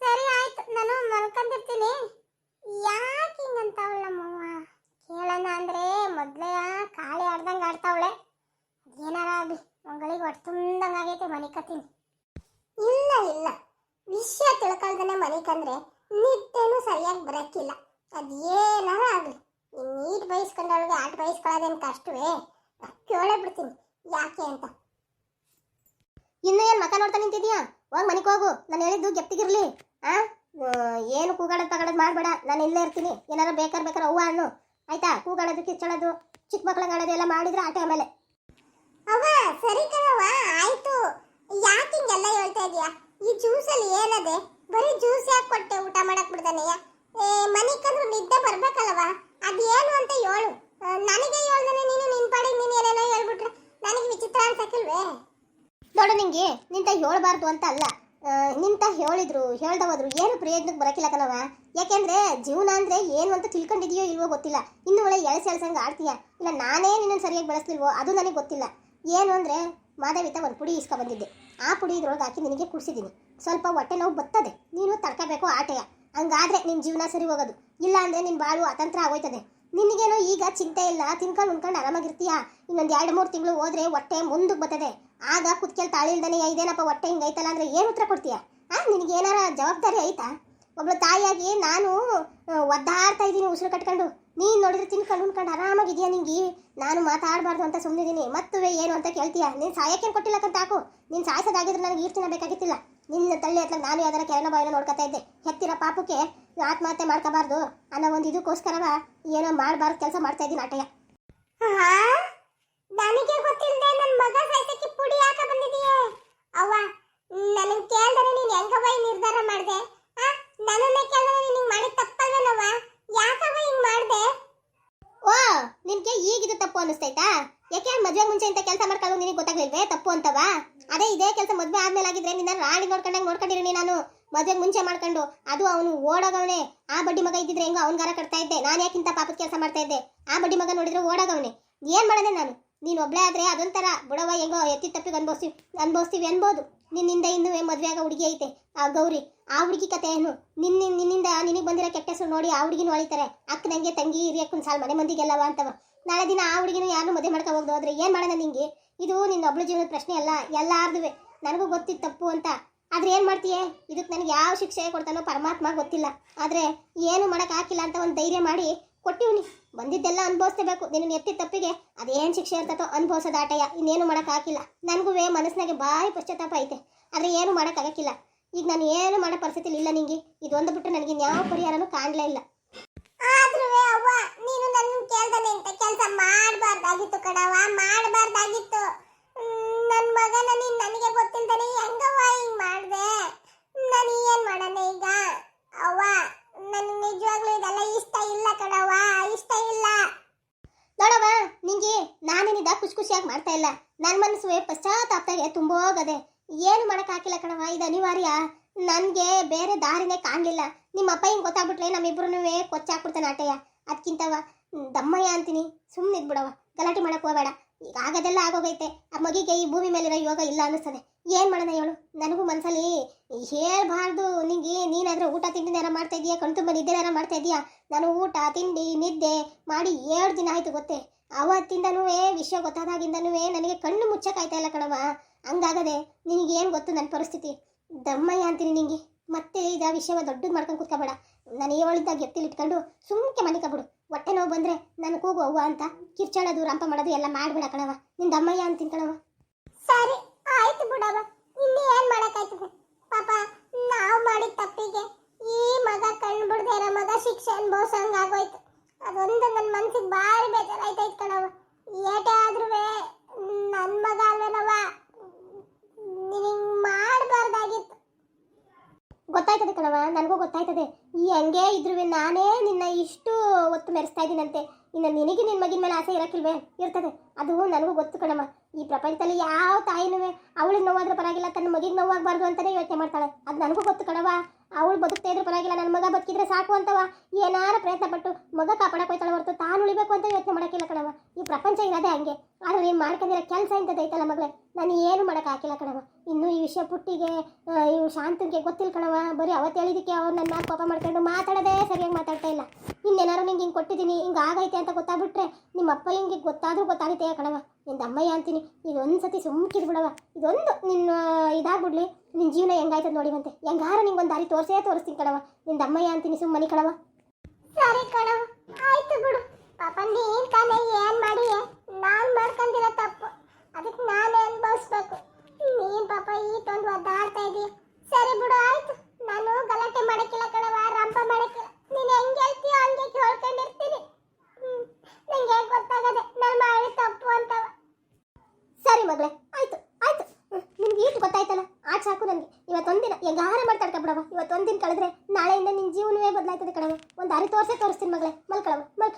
ಸರಿ ಆಯ್ತು. ನಾನು ಮಲ್ಕೊಂಡಿರ್ತೀನಿ. ಯಾಕೆ ಹಿಂಗಂತಾವಳ ನಮ್ಮವ್ವ? ಕೇಳೋಣ ಅಂದರೆ ಮೊದಲೇ ಕಾಳಿ ಆಡ್ದಂಗೆ ಆಡ್ತಾವಳೆ. ಆಗ್ಲಿ ಒಟ್ಟು ಹೊಟ್ಟೆ ತುಂಬ್ದಂಗೆ ಆಗೈತೆ ಮನಿಕತ್ತೀನಿ ಇಲ್ಲ ಇಲ್ಲ. ವಿಷಯ ತಿಳ್ಕೊಳ್ದೇನೆ ಮನಿಕಂದ್ರೆ ನಿದ್ದೆನೂ ಸರಿಯಾಗಿ ಬರಕ್ಕಿಲ್ಲ. ಅದೇನಾರ ಆಗಲಿ. ಈ ನೀಟ್ ಬಯಸ್ಕೊಂಡವಳಿಗೆ ಆಟ ಬಯಸ್ಕೊಳ್ಳೋದೇನು ಕಷ್ಟವೇ? ಕೇಳೇ ಬಿಡ್ತೀನಿ. ಯಾಕೆ ಅಂತ. ಇನ್ನೂ ಏನು ಮಕ ನೋಡ್ತಾ ನಿಂತಿದ್ಯಾ? ಹೋಗಿ ಮನೆಗೆ ಹೋಗು. ನಾನು ಹೇಳಿದ್ದು ಗೆಪ್ತಿಗಿರ್ಲಿ. ಆ? ಏನು ಕೂಗಾಡೋದು ತಗೊಳೋದು ಮಾಡಬೇಡ. ನಾನು ಇಲ್ಲೇ ಇರ್ತೀನಿ. ಏನಾರ ಬೇಕಾದ್ರೆ ಬೇಕಾರೆ ಹೂವು ಹಣ್ಣು. ಆಯ್ತಾ? ಕೂಗಾಡೋದು, ಕಿಚ್ಚಳೋದು, ಚಿಕ್ಕ ಮಕ್ಕಳಂಗೆ ಆಡೋದು ಎಲ್ಲ ಮಾಡಿದ್ರೆ ಆ ಆಮೇಲೆ. ಅವ್ವ ಸರಿ ಕಣವ್ವ, ಆಯ್ತು. ಯಾಕೆ ಹಿಂಗೆಲ್ಲ ಹೇಳ್ತಾ ಇದೀಯಾ? ಈ ಜ್ಯೂಸಲ್ಲಿ ಏನದೆ? ಬರೀ ಜ್ಯೂಸ್ ಯಾಕೆ ಕೊಟ್ಟೆ ಊಟ ಮಾಡಕ್ ಬಿಡ್ತಾನೆಯ ಏ ಮನೆ ಮನಿಕಂದ್ರು ನಿದ್ದೆ ಬರ್ಬೇಕಲ್ಲವ ಅದೇನು ಅಂತ ಹೇಳು. ನನಗೆ ಹೇಳ್ದಾನೆ, ನೀನು ನಿನ್ ಪಾಡಿಗೆ ನೀನು ಏನೇನೋ ಹೇಳ್ಬಿಟ್ರೆ ನನಗೆ ವಿಚಿತ್ರ ಅನ್ಸಕ್ಕಿಲ್ವೇ? ನೋಡು ನಿಂಗೆ, ನಿಂತ ಹೇಳ್ಬಾರ್ದು ಅಂತ ಅಲ್ಲ. ನಿಂತ ಹೇಳಿದ್ರು ಹೇಳ್ದ ಹೋದ್ರು ಏನು ಪ್ರಯೋಜನಕ್ಕೆ ಬರಕಿಲ್ಲ ಕಣವ ಯಾಕೆಂದ್ರೆ ಜೀವನ ಅಂದ್ರೆ ಏನು ಅಂತ ತಿಳ್ಕೊಂಡಿದೀಯೋ ಇಲ್ವೋ ಗೊತ್ತಿಲ್ಲ. ಇನ್ನು ಒಳ್ಳೆ ಎಳ್ಸ್ ಎಳ್ಸಂಗೆ ಆಡ್ತೀಯ? ಇಲ್ಲ ನಾನೇ ನಿನ್ನ ಸರಿಯಾಗಿ ಬೆಳೆಸ್ಲಿಲ್ವೋ? ಅದು ನನಗೆ ಗೊತ್ತಿಲ್ಲ. ಏನು ಅಂದರೆ ಮಾಧವಿತ ಒಂದು ಪುಡಿ ಇಸ್ಕೊ ಬಂದಿದ್ದೆ. ಆ ಪುಡಿ ಇದ್ರೊಳಗೆ ಹಾಕಿ ನಿನಗೆ ಕುಡಿಸಿದ್ದೀನಿ. ಸ್ವಲ್ಪ ಹೊಟ್ಟೆ ನೋವು ಬತ್ತದೆ. ನೀನು ತಡ್ಕೋಬೇಕು ಆಟೆಯ. ಹಂಗಾದ್ರೆ ನಿನ್ನ ಜೀವನ ಸರಿ ಹೋಗೋದು. ಇಲ್ಲ ಅಂದರೆ ನಿನ್ನ ಬಾಳು ಅತಂತ್ರ ಆಗೋಯ್ತದೆ. ನಿನಗೇನೋ ಈಗ ಚಿಂತೆ ಇಲ್ಲ. ತಿನ್ಕೊಂಡು ಉಣ್ಕೊಂಡು ಆರಾಮಾಗಿರ್ತೀಯ? ಇನ್ನೊಂದು ಎರಡು ಮೂರು ತಿಂಗಳು ಹೋದ್ರೆ ಹೊಟ್ಟೆ ಮುಂದಕ್ಕೆ ಬರ್ತದೆ. ಆಗ ಕುತ್ಕೆಲ್ ತಾಳಿಲ್ದನೇ, ಇದೇನಪ್ಪ ಹೊಟ್ಟೆ ಹಿಂಗೈತಲ್ಲ ಅಂದರೆ ಏನು ಉತ್ತರ ಕೊಡ್ತೀಯ? ಆ ನಿನಗೆ ಏನಾರ ಜವಾಬ್ದಾರಿ ಐತಾ ಒಬ್ಳು ತಾಯಿಯಾಗಿ ನಾನು ಒದ್ದಾಡ್ತಾ ಇದ್ದೀನಿ ಉಸಿರು ಕಟ್ಕೊಂಡು. ನೀನು ನೋಡಿದ್ರೆ ತಿನ್ಕೊಂಡು ಉಣ್ಕೊಂಡು ಆರಾಮಾಗಿದೆಯಾ ನಿಂಗೆ? ನಾನು ಮಾತಾಡಬಾರ್ದು ಅಂತ ಸುಮ್ಮನಿದ್ದೀನಿ ಮತ್ತುವೆ ಏನು ಅಂತ ಕೇಳ್ತೀಯ? ನೀನು ಕೊಟ್ಟಿಲ್ಲ ಕೊಟ್ಟಿಲ್ಲಕ್ಕಂತ ಹಾಕು ನೀನು ಸಾಯಿಸೋದಾಗಿದ್ರೆ ನನಗೆ ಈರ್ತಿನ ಬೇಕಾಗಿತ್ತಿಲ್ಲ. ನಿನ್ನ ತಳ್ಳಿ ಹತ್ರ ನಾನು ಯಾವ್ದಾರ ಕೆರೆನ ಬಾಯಿನ ನೋಡ್ಕೊತಾ ಇದ್ದೆ. ಹೆತ್ತಿರ ಪಾಪಕ್ಕೆ ಆತ್ಮಹತ್ಯೆ ಮಾಡ್ಕೋಬಾರ್ದು ಅನ್ನೋ ಒಂದು ಇದಕ್ಕೋಸ್ಕರವ ಏನೋ ಮಾಡಬಾರ್ದು ಕೆಲಸ ಮಾಡ್ತಾ ಇದ್ದೀನಿ ಆಟಯ್ಯ. ನನಗೆ ಗೊತ್ತಿಲ್ಲದೆ ನನ್ನ ಮಗ ಸಾಯ್ಸಕ್ಕೆ ಪುಡಿ ಯಾಕೆ ಬಂದಿದೀಯೇ. ಅವ್ವ ನನಗೆ ಕೇಳ್ದರೆ ನೀನು ಹೆಂಗವ್ವ ಈ ನಿರ್ಧಾರ ಮಾಡಿದೆ? ನನ್ನನ್ನೇ ಕೇಳಿದ್ರೆ ನಿನಗೆ ಮಾಡಿ ತಪ್ಪಲ್ವೇನವ್ವ? ಯಾಕವ್ವ ಹಿಂಗ್ ಮಾಡಿದೆ? ಓ, ನಿನ್ಗೆ ಈಗಿದು ತಪ್ಪು ಅನಿಸ್ತೈತಾ? ಯಾಕೆ ಮದುವೆ ಮುಂಚೆ ಇಂಥ ಕೆಲಸ ಮಾಡ್ಕೊಂಡು ನಿನಗೆ ಗೊತ್ತಾಗ್ಲಿಲ್ವೇ? ತಪ್ಪು ಅಂತವಾ ಅದೇ ಇದೇ ಕೆಲಸ ಮದುವೆ ಆದ್ಮೇಲೆ ಆಗಿದ್ರೆ ನಿನ್ನ ರಾಣಿ ನೋಡ್ಕೊಂಡಂಗೆ ನೋಡ್ಕೊಂಡಿrini ನಾನು. ಮದ್ವೆ ಮುಂಚೆ ಮಾಡ್ಕೊಂಡು ಅದು ಅವನು ಓಡೋಗವನೆ. ಆ ಬಡ್ಡಿ ಮಗ ಇದ್ದಿದ್ರೆ ಹೆಂಗೋ ಅವನ್ಗಾರ ಕಟ್ತಾ ಇದ್ದೆ. ನಾನು ಯಾಕಿಂತ ಪಾಪದ ಕೆಲಸ ಮಾಡ್ತಾ ಇದ್ದೆ? ಆ ಬಡ್ಡಿ ಮಗ ನೋಡಿದ್ರೆ ಓಡೋಗವನೆ. ಏನ್ ಮಾಡದೆ ನಾನು? ನೀನು ಒಬ್ಬಳೇ ಆದರೆ ಅದೊಂಥರ ಬುಡವ ಹೆಂಗೋ ಎತ್ತಿ ತಪ್ಪಿಗೆ ಅನ್ಭವಿಸಿ, ಅನ್ಭವಿಸ್ತೀವಿ ಅನ್ಬೋದು. ನಿನ್ನಿಂದ ಇನ್ನೂ ಮದುವೆ ಆಗೋ ಹುಡುಗಿ ಐತೆ. ಆ ಗೌರಿ, ಆ ಹುಡುಗಿ ಕತೆ ಏನು ನಿನ್ನ, ನಿನ್ನಿಂದ ನಿನಗೆ ಬಂದಿರೋ ಕೆಟ್ಟ ನೋಡಿ ಆ ಹುಡುಗಿನೂ ಅಕ್ಕ ನನಗೆ ತಂಗಿ ಇರಿಯಕ್ಕೊಂದು ಸಾಲ್ ಮನೆ ಮಂದಿಗೆಲ್ಲವ ಅಂತವ. ನಾಳೆ ದಿನ ಆ ಹುಡುಗಿನೂ ಯಾರು ಮದುವೆ ಮಾಡ್ಕೊ ಹೋಗ್ದು ಆದರೆ ಏನು ಮಾಡೋಣ ನಿಂಗೆ? ಇದು ನಿನ್ನ ಒಬ್ಳು ಜೀವನದ ಪ್ರಶ್ನೆ ಅಲ್ಲ, ಎಲ್ಲಾರ್ದುವೆ. ನನಗೂ ಗೊತ್ತಿತ್ತು ತಪ್ಪು ಅಂತ. ಆದ್ರೆ ಏನು ಮಾಡ್ತೀಯೇ? ಇದಕ್ಕೆ ನನಗೆ ಯಾವ ಶಿಕ್ಷೆ ಕೊಡ್ತಾನೋ ಪರಮಾತ್ಮ ಗೊತ್ತಿಲ್ಲ. ಆದರೆ ಏನು ಮಾಡೋಕ್ಕಾಗಿಲ್ಲ ಅಂತ ಒಂದು ಧೈರ್ಯ ಮಾಡಿ ಕೊಟ್ಟಿವ್ನಿ ಬಂದಿದ್ದೆಲ್ಲ ಅನುಭವಿಸ್ಬೇಕು ನಿನ್ನ ಎತ್ತಿ ತಪ್ಪಿಗೆ ಅದೇನ್ ಶಿಕ್ಷೆ ಇರ್ತತೋ ಅನುಭವಿಸೋದು ಆಟಯ್ಯ. ಇನ್ನೇನು ಮಾಡಕ್ ಹಾಕಿಲ್ಲ ನನಗೂ ಮನಸ್ಸಿನಾಗೆ ಭಾರಿ ಪಶ್ಚಾತ್ತಾಪ ಐತೆ. ಆದರೆ ಏನು ಮಾಡೋಕ್ಕಾಗಕ್ಕಿಲ್ಲ ಈಗ ನಾನು ಏನು ಮಾಡೋ ಪರಿಸ್ಥಿತಿ ಇಲ್ಲ ನಿಂಗೆ. ಇದೊಂದು ಬಿಟ್ಟು ನನಗೆ ಯಾವ ಪರಿಹಾರನೂ ಕಾಣ್ಲೇ ಇಲ್ಲ. ನೀನು ನನ್ನ ಕೇಳ್ದಾನೆ ಅಂತ ಕೆಲಸ ಮಾಡಬಾರ್ದಾಗಿತ್ತು ಕಣವ ಮಾಡಬಾರ್ದಾಗಿತ್ತು. ನನ್ನ ಮಗನ ನೀನು ನನಗೆ ಗೊತ್ತಿಲ್ದಾನೆ ಹೆಂಗವ್ವ ಹಿಂಗ್ ಮಾಡ್ದೆ? ನಾನು ಏನ್ ಮಾಡೋಣ ಈಗ? ಅವ್ವ ನನಗೆ ನಿಜವಾಗ್ಲೂ ಇದೆಲ್ಲ ಇಷ್ಟ ಇಲ್ಲ ಕಣವ್ವ, ಇಷ್ಟ ಇಲ್ಲ. ನೋಡವ್ವ, ನಿಂಗೆ ನಾನೇನಿದ ಖುಷಿ ಖುಷಿಯಾಗಿ ಮಾಡ್ತಾ ಇಲ್ಲ. ನನ್ನ ಮನಸ್ಸು ಪಶ್ಚಾತ್ತಾಪ್ತಾಗೆ ತುಂಬೋಗದೆ. ಏನು ಮಾಡಕ್ ಹಾಕಿಲ್ಲ ಕಣವ ಇದು ಅನಿವಾರ್ಯ. ನನಗೆ ಬೇರೆ ದಾರಿನೇ ಕಾಣಲಿಲ್ಲ. ನಿಮ್ಮ ಅಪ್ಪ ಹಿಂಗೆ ಗೊತ್ತಾಗ್ಬಿಟ್ರೆ ನಮ್ಮಿಬ್ರು ಕೊಚ್ಚಾಕ್ಬಿಡ್ತಾನೆ ಆಟಯ್ಯ. ಅದಕ್ಕಿಂತವ ದಮ್ಮಯ್ಯ ಅಂತೀನಿ. ಸುಮ್ಮನೆ ಇದ್ಬಿಡವ ಗಲಾಟೆ ಮಾಡಕ್ ಹೋಗಬೇಡ. ಈಗ ಆಗೋದೆಲ್ಲ ಆಗೋಗೈತೆ. ಆ ಮಗಿಗೆ ಈ ಭೂಮಿ ಮೇಲಿರೋ ಯೋಗ ಇಲ್ಲ ಅನ್ನಿಸ್ತದೆ. ಏನು ಮಾಡೋಣ ಹೇಳು ನನಗೂ ಮನಸ್ಸಲ್ಲಿ ಹೇಳ್ಬಾರ್ದು. ನಿಂಗೆ ನೀನಾದ್ರೆ ಊಟ ತಿಂಡಿನಾರ ಮಾಡ್ತಾ ಇದೀಯಾ? ಕಣ್ತುಂಬ ನಿದ್ದೆನಾರ ಮಾಡ್ತಾ ಇದೀಯಾ? ನಾನು ಊಟ, ತಿಂಡಿ, ನಿದ್ದೆ ಮಾಡಿ ಏಳು ದಿನ ಆಯ್ತು ಗೊತ್ತೇ. ಅವತ್ತಿಂದನೂ ವಿಷಯ ಗೊತ್ತಾದಾಗಿಂದನೂ ನನಗೆ ಕಣ್ಣು ಮುಚ್ಚಕ್ಕಾಯ್ತಾ ಇಲ್ಲ ಕಣವ ಹಂಗಾಗದೆ ನಿನಗೇನು ಗೊತ್ತು ನನ್ನ ಪರಿಸ್ಥಿತಿ? ದಮ್ಮಯ್ಯ ಅಂತೀನಿ ನಿಂಗೆ. ಮತ್ತೆ ಇದ ವಿಷಯವ ದೊಡ್ಡದು ಮಾಡ್ಕೊಂಡು ಕೂತ್ಕೋಬೇಡ. ನಾನು ಎತ್ತಿಲಿ ಇಟ್ಕೊಂಡು ಸುಮ್ಕೆ ಮನಿಕ ಬಿಡು ಹೊಟ್ಟೆ ನೋವು ಬಂದ್ರೆ ನಾನು ಕೂಗು ಅವ್ವ ಅಂತ. ಕಿರ್ಚಾಡೋದು, ರಂಪ ಮಾಡೋದು ಎಲ್ಲ ಮಾಡ್ಬೇಡ ಕಣವ ನಿನ್ ಅಮ್ಮಯ್ಯ ಅಂತ ಕಣವ ಸರಿ, ಆಯ್ತು ಬಿಡವ ಇಲ್ಲಿ ಏನು ಮಾಡೋಕ್ಕಾಯ್ತದೆ ಪಾಪ, ನಾವು ಮಾಡಿದ ತಪ್ಪಿಗೆ ಈ ಮಗ ಕಣ್ಣು ಬಿಡದೆ ಇರೋ ಮಗ ಶಿಕ್ಷೆ ಅನುಭವಿಸಂಗೆ ಆಗೋಯ್ತು. ಅದೊಂದು ನನ್ನ ಮನ್ಸಿಗೆ ಭಾರಿ ಬೇಜಾರಾಯ್ತಾಯ್ತು ಕಣವ ಏಟೇ ಆದ್ರೂ ನನ್ನ ಮಗ ಅಲ್ವೇನವ ನೀನು ಹಿಂಗೆ ಮಾಡಬಾರ್ದಾಗಿತ್ತು ಗೊತ್ತಾಯ್ತದೆ ಕಣವ ನನಗೂ ಗೊತ್ತಾಯ್ತದೆ. ಈ ಹಂಗೆ ಇದ್ರೂ ನಾನೇ ನಿನ್ನ ಇಷ್ಟು ಒತ್ತು ಮೆರೆಸ್ತಾ ಇದ್ದೀನಂತೆ. ಇನ್ನು ನಿನಗೆ ನಿನ್ನ ಮಗಿನ ಮೇಲೆ ಆಸೆ ಇರೋಕ್ಕಿಲ್ವೇ? ಇರ್ತದೆ. ಅದು ನನಗೂ ಗೊತ್ತು ಕಣಮ್ಮ. ಈ ಪ್ರಪಂಚದಲ್ಲಿ ಯಾವ ತಾಯಿನೂ ಅವಳಿಗೆ ನೋವಾದ್ರೂ ಪರವಾಗಿಲ್ಲ, ತನ್ನ ಮಗಿಗೆ ನೋವಾಗಬಾರ್ದು ಅಂತಲೇ ಯೋಚನೆ ಮಾಡ್ತಾಳೆ. ಅದು ನನಗೂ ಗೊತ್ತು ಕಣವ ಅವಳು ಬದುಕ್ತಾ ಇದ್ರೂ ಪರವಾಗಿಲ್ಲ, ನನ್ನ ಮಗ ಬದುಕಿದ್ರೆ ಸಾಕು ಅಂತವ ಏನಾರ ಪ್ರಯತ್ನ ಪಟ್ಟು ಮಗ ಕಾಪಾಡಕ್ಕೆ ಹೋಯ್ತಾಳೆ ಹೊರತು ತಾನು ಉಳಿಬೇಕು ಅಂತ ಯೋಚನೆ ಮಾಡೋಕ್ಕಿಲ್ಲ ಕಣವ ಈ ಪ್ರಪಂಚ ಇರೋದೇ ಹಂಗೆ. ಆದರೆ ನೀನು ಮಾಡ್ಕೊಂಡಿರೋ ಕೆಲಸ ಇಂಥದ್ದೈತಲ್ಲ ಮಗಳೇ? ನಾನು ಏನು ಹಾಕಿಲ್ಲ ಕಣವ ಇನ್ನು ಈ ವಿಷಯ ಪುಟ್ಟಿಗೆ ಇವ್ರು ಶಾಂತಿಗೆ ಗೊತ್ತಿಲ್ಲ ಕಣವ ಬರೀ ಅವತ್ತು ಹೇಳಿದಕ್ಕೆ ಅವ್ರು ನನ್ನ ಕೋಪ ಮಾಡ್ಕೊಂಡು ಮಾತಾಡೋದೇ ಸರಿಯಾಗಿ ಮಾತಾಡ್ತಾ ಇಲ್ಲ. ಇನ್ನೇನಾರು ನಿಂಗೆ ಹಿಂಗೆ ಕೊಟ್ಟಿದ್ದೀನಿ, ಹಿಂಗೆ ಆಗೈತೆ ಅಂತ ಗೊತ್ತಾಗ್ಬಿಟ್ರೆ ನಿಮ್ಮ ಅಪ್ಪ ಹಿಂಗೆ ಗೊತ್ತಾದರೂ ಗೊತ್ತಾಗುತ್ತೆ ಕಣವ ನಿಂದ ಅಮ್ಮಯ್ಯ ಅಂತೀನಿ ಇದೊಂದು ಸತಿ ಸುಮ್ಕಿದ್ ಬಿಡವ ಇದೊಂದು ನಿನ್ನ ಇದಾಗ್ಬಿಡ್ಲಿ ನಿನ್ನ ಜೀವನ ಹೆಂಗಾಯ್ತದ ನೋಡಿವಂತೆ ನಿಂಗೆ ನಿಂಗೊಂದು ದಾರಿ ತೋರಿಸೇ ತೋರಿಸ್ತೀನಿ ಕಣವ ನಿಂದ ಅಮ್ಮಯ್ಯ ಅಂತೀನಿ ಸುಮ್ಮನೆ ಕಣವ ಸರಿ ಕಣವ ಆಯ್ತು ಬಿಡು. ಪಾಪ ನೀನು ತಾನೇ ಏನು ಮಾಡಿ ನಾನು ಮಾಡ್ಕೊಂಡಿರೋ ತಪ್ಪು. ಅದಕ್ಕೆ ನಾನು ಅನುಭವಿಸ್ಬೇಕು ನೀನು ಪಾಪ ಈಟೊಂದು ಒದ್ದಾಡ್ತಾ ಇದೀಯ. ಸರಿ ಬಿಡು, ಆಯ್ತು. ನಾನು ಗಲಾಟೆ ಮಾಡಕ್ಕಿಲ್ಲ ಕಣವ ರಂಪ ಮಾಡಕ್ಕಿಲ್ಲ ನೀನ್ ಹೆಂಗ್ ಹೇಳ್ತೀಯೋ ಹಂಗೆ ಕೇಳ್ಕೊಂಡಿರ್ತೀನಿ ಹ್ಮ್. ನಂಗೆ ಗೊತ್ತಾಗದೆ ನಾನು ಮಾಡಿ ತಪ್ಪು ಅಂತವ ಸರಿ ಮಗಳೇ ಆಯ್ತು ಆಯ್ತು ನಿನ್ಗೆ ಈಟು ಗೊತ್ತಾಯ್ತಲ್ಲ ಆಟ ಸಾಕು ನನಗೆ ಇವತ್ತೊಂದಿನ ಹೆಂಗಾರ ಮಾಡ್ತಾಡ್ಕ ಬಿಡವ ಇವತ್ತೊಂದಿನ ಕಳೆದ್ರೆ ನಾಳೆಯಿಂದ ನಿನ್ನ ಜೀವನವೇ ಬದಲಾಯ್ತದೆ ಕಣವ ಒಂದು ಅರಿ ತೋರಿಸೇ ತೋರಿಸ್ತೀನಿ ಮಗಳೇ. ಮಲ್ಕಳವ ಮಲ್ಕ.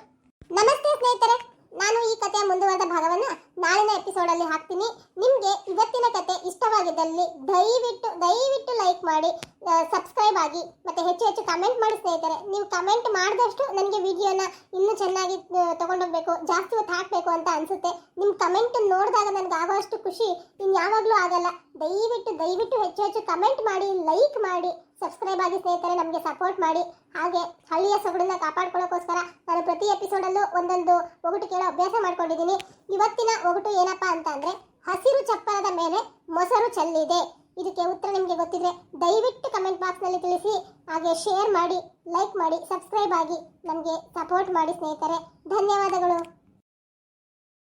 ನಮಸ್ತೆ ಸ್ನೇಹಿತರೆ. ನಾನು ಈ ಕಥೆಯ ಮುಂದುವರೆದ ಭಾಗವನ್ನ ನಾಳಿನ ಎಪಿಸೋಡಲ್ಲಿ ಹಾಕ್ತೀನಿ. ನಿಮಗೆ ಇವತ್ತಿನ ಕತೆ ಇಷ್ಟವಾಗಿದ್ದಲ್ಲಿ ದಯವಿಟ್ಟು ದಯವಿಟ್ಟು ಲೈಕ್ ಮಾಡಿ ಸಬ್ಸ್ಕ್ರೈಬ್ ಆಗಿ, ಮತ್ತೆ ಹೆಚ್ಚು ಹೆಚ್ಚು ಕಮೆಂಟ್ ಮಾಡಿ ಸ್ನೇಹಿತರೆ. ನೀವು ಕಮೆಂಟ್ ಮಾಡಿದಷ್ಟು ನನಗೆ ವಿಡಿಯೋನ ಇನ್ನೂ ಚೆನ್ನಾಗಿ ತೊಗೊಂಡೋಗ್ಬೇಕು, ಜಾಸ್ತಿ ಹೊತ್ತು ಹಾಕಬೇಕು ಅಂತ ಅನಿಸುತ್ತೆ. ನಿಮ್ಮ ಕಮೆಂಟ್ ನೋಡಿದಾಗ ನನಗೆ ಆಗೋಷ್ಟು ಖುಷಿ. ಇನ್ಯಾವಾಗಲೂ ಆಗಲ್ಲ. ದಯವಿಟ್ಟು ದಯವಿಟ್ಟು ಹೆಚ್ಚು ಹೆಚ್ಚು ಕಮೆಂಟ್ ಮಾಡಿ ಲೈಕ್ ಮಾಡಿ ಸಬ್ಸ್ಕ್ರೈಬ್ ಆಗಿ ಸ್ನೇಹಿತರೆ ನಮಗೆ ಸಪೋರ್ಟ್ ಮಾಡಿ. ಹಾಗೆ ಹಳ್ಳಿಯ ಸೊಗಡನ್ನ ಕಾಪಾಡ್ಕೊಳ್ಳೋಕ್ಕೋಸ್ಕರ ನಾನು ಪ್ರತಿ ಎಪಿಸೋಡಲ್ಲೂ ಒಂದೊಂದು ಒಗಟು ಕೇಳೋ ಅಭ್ಯಾಸ ಮಾಡ್ಕೊಂಡಿದ್ದೀನಿ. ಇವತ್ತಿನ ಒಗಟು ಏನಪ್ಪ ಅಂತ ಅಂದರೆ, ಹಸಿರು ಚಪ್ಪರದ ಮೇಲೆ ಮೊಸರು ಚೆಲ್ಲಿದೆ. ಇದಕ್ಕೆ ಉತ್ತರ ನಿಮಗೆ ಗೊತ್ತಿದ್ರೆ ದಯವಿಟ್ಟು ಕಮೆಂಟ್ ಬಾಕ್ಸ್ನಲ್ಲಿ ತಿಳಿಸಿ, ಹಾಗೆ ಶೇರ್ ಮಾಡಿ ಲೈಕ್ ಮಾಡಿ ಸಬ್ಸ್ಕ್ರೈಬ್ ಆಗಿ ನಮಗೆ ಸಪೋರ್ಟ್ ಮಾಡಿ ಸ್ನೇಹಿತರೆ. ಧನ್ಯವಾದಗಳು.